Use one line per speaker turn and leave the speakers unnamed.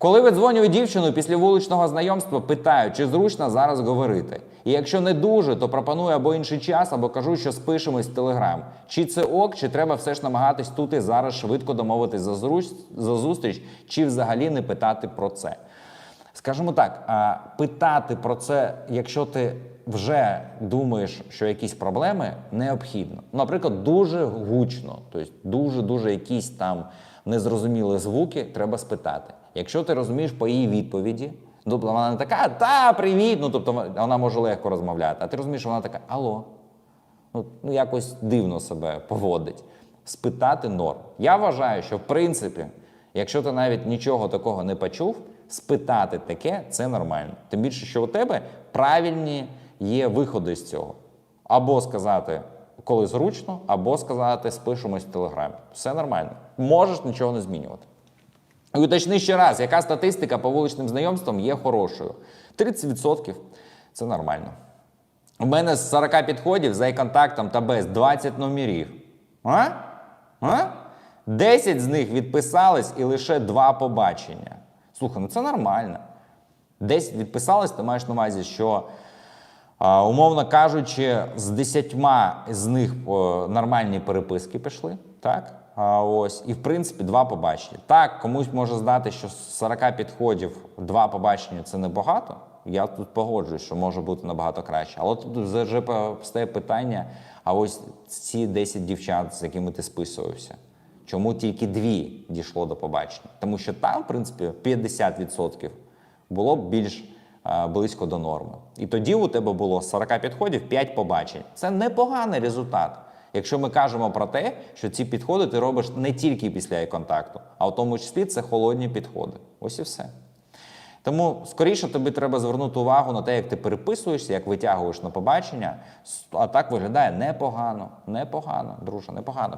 Коли видзвонює дівчину після вуличного знайомства, питаю, чи зручно зараз говорити. І якщо не дуже, то пропоную або інший час, або кажу, що спишемось в телеграм. Чи це ок, чи треба все ж намагатись тут і зараз швидко домовитись за, зруч... за зустріч, чи взагалі не питати про це. Скажімо так, питати про це, якщо ти вже думаєш, що якісь проблеми, необхідно. Наприклад, дуже гучно, тобто дуже-дуже якісь там незрозумілі звуки, треба спитати. Якщо ти розумієш по її відповіді, тобто вона не така, та привіт, ну тобто вона може легко розмовляти, а ти розумієш, вона така, алло, ну, ну якось дивно себе поводить. Спитати норм. Я вважаю, що в принципі, якщо ти навіть нічого такого не почув, спитати таке це нормально. Тим більше, що у тебе правильні є виходи з цього. Або сказати, коли зручно, або сказати, спишемось в телеграмі. Все нормально. Можеш нічого не змінювати. І уточни ще раз, яка статистика по вуличним знайомствам є хорошою. 30% це нормально. У мене з 40 підходів за контактом та без 20 номерів. А? А? 10 з них відписались і лише 2 побачення. Слухай, ну це нормально. 10 відписались, ти маєш на увазі, що, умовно кажучи, з 10 з них нормальні переписки пішли. Так? А, ось, і в принципі два побачення. Так, комусь може здати, що з 40 підходів два побачення це небагато. Я тут погоджуюсь, що може бути набагато краще. Але тут вже постає питання: а ось ці 10 дівчат, з якими ти списувався, чому тільки дві дійшло до побачення? Тому що там, в принципі, 50% було б більш е, близько до норми. І тоді у тебе було з 40 підходів 5 побачень. Це непоганий результат. Якщо ми кажемо про те, що ці підходи ти робиш не тільки після контакту, а в тому числі це холодні підходи. Ось і все. Тому скоріше тобі треба звернути увагу на те, як ти переписуєшся, як витягуєш на побачення. А так виглядає непогано, непогано, друже, непогано.